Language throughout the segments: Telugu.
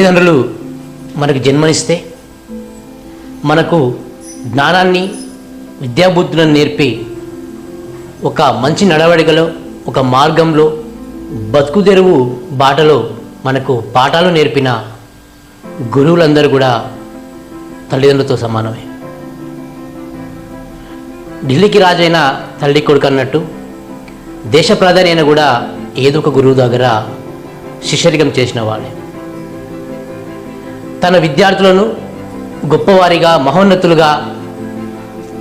తల్లిదండ్రులు మనకు జన్మనిస్తే మనకు జ్ఞానాన్ని విద్యాబుద్ధులను నేర్పి ఒక మంచి నడవడికలో ఒక మార్గంలో బతుకు తెరువు బాటలో మనకు పాఠాలు నేర్పిన గురువులందరూ కూడా తల్లిదండ్రులతో సమానమే. ఢిల్లీకి రాజైన తల్లి కొడుకు అన్నట్టు దేశ ప్రధాని అయినా కూడా ఏదో ఒక గురువు దగ్గర శిష్యరికం చేసిన వాళ్ళే. తన విద్యార్థులను గొప్పవారిగా మహోన్నతులుగా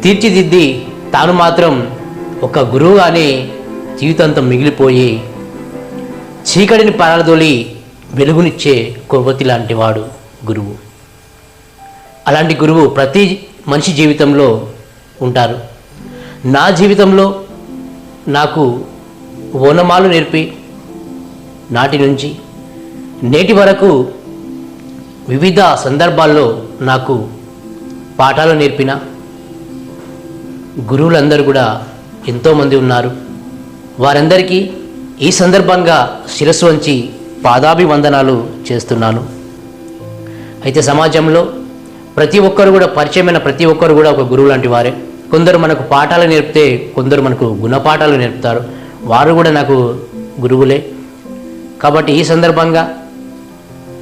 తీర్చిదిద్ది తాను మాత్రం ఒక గురువుగానే జీవితాంతం మిగిలిపోయి చీకటిని పారదోలి వెలుగునిచ్చే కొవ్వతి లాంటివాడు గురువు. అలాంటి గురువు ప్రతి మనిషి జీవితంలో ఉంటారు. నా జీవితంలో నాకు ఓనమాలు నేర్పి నాటి నుంచి నేటి వరకు వివిధ సందర్భాల్లో నాకు పాఠాలు నేర్పిన గురువులందరూ కూడా ఎంతోమంది ఉన్నారు. వారందరికీ ఈ సందర్భంగా శిరస్సు వంచి పాదాభివందనాలు చేస్తున్నాను. అయితే సమాజంలో ప్రతి ఒక్కరు కూడా పరిచయమైన ప్రతి ఒక్కరు కూడా ఒక గురువు లాంటి వారే. కొందరు మనకు పాఠాలు నేర్పితే కొందరు మనకు గుణపాఠాలు నేర్పుతారు. వారు కూడా నాకు గురువులే. కాబట్టి ఈ సందర్భంగా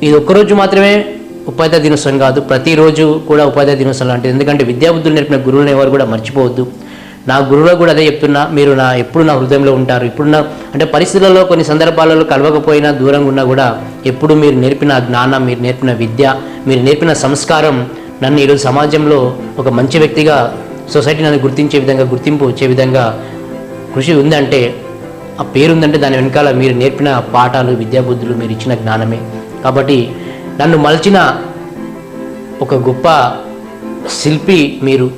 ఇది ఒక్కరోజు మాత్రమే ఉపాధ్యాయ దినోత్సవం కాదు ప్రతిరోజు కూడా ఉపాధ్యాయ దినోత్సవం లాంటిది. ఎందుకంటే విద్యాబుద్ధులు నేర్పిన గురువులను ఎవరు కూడా మర్చిపోవద్దు. నా గురువులో కూడా అదే చెప్తున్నా మీరు నా ఎప్పుడు నా హృదయంలో ఉంటారు ఇప్పుడు నా అంటే పరిస్థితులలో కొన్ని సందర్భాలలో కలవకపోయినా దూరంగా ఉన్నా కూడా ఎప్పుడు మీరు నేర్పిన జ్ఞానం మీరు నేర్పిన విద్య మీరు నేర్పిన సంస్కారం నన్ను ఈరోజు సమాజంలో ఒక మంచి వ్యక్తిగా సొసైటీ నన్ను గుర్తించే విధంగా గుర్తింపు వచ్చే విధంగా కృషి ఉందంటే ఆ పేరు ఉందంటే దాని వెనకాల మీరు నేర్పిన పాఠాలు విద్యాబుద్ధులు మీరు ఇచ్చిన జ్ఞానమే. కాబట్టి నన్ను మలిచిన ఒక గొప్ప శిల్పి మీరు.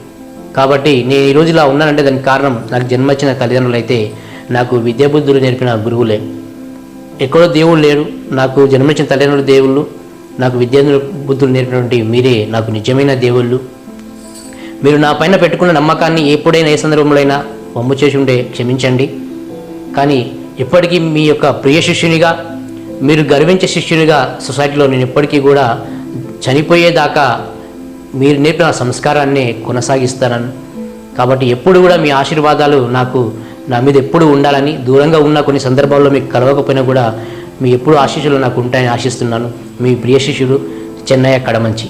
కాబట్టి నేను ఈ రోజు ఇలా ఉన్నానంటే దానికి కారణం నాకు జన్మచ్చిన తల్లిదండ్రులు అయితే నాకు విద్యాబుద్ధులు నేర్పిన గురువులే. ఎక్కడో దేవుడు లేరు నాకు జన్మించిన తల్లిదండ్రులు దేవుళ్ళు నాకు విద్యా బుద్ధులు నేర్పినటువంటి మీరే నాకు నిజమైన దేవుళ్ళు. మీరు నా పైన పెట్టుకున్న నమ్మకాన్ని ఎప్పుడైనా ఏ సందర్భంలో అయినా వమ్ము చేసి ఉంటే క్షమించండి. కానీ ఇప్పటికీ మీ యొక్క ప్రియ శిష్యునిగా మీరు గర్వించే శిష్యునిగా సొసైటీలో నేను ఇప్పటికీ కూడా చనిపోయేదాకా మీరు నేర్పిన సంస్కారాన్ని కొనసాగిస్తానని. కాబట్టి ఎప్పుడు కూడా మీ ఆశీర్వాదాలు నాకు నా మీద ఎప్పుడు ఉండాలని దూరంగా ఉన్న కొన్ని సందర్భాల్లో మీకు కలవకపోయినా కూడా మీ ఎప్పుడు ఆశీస్సులు నాకు ఉంటాయని ఆశిస్తున్నాను. మీ ప్రియ శిష్యుడు చెన్నయ్య కడమంచి.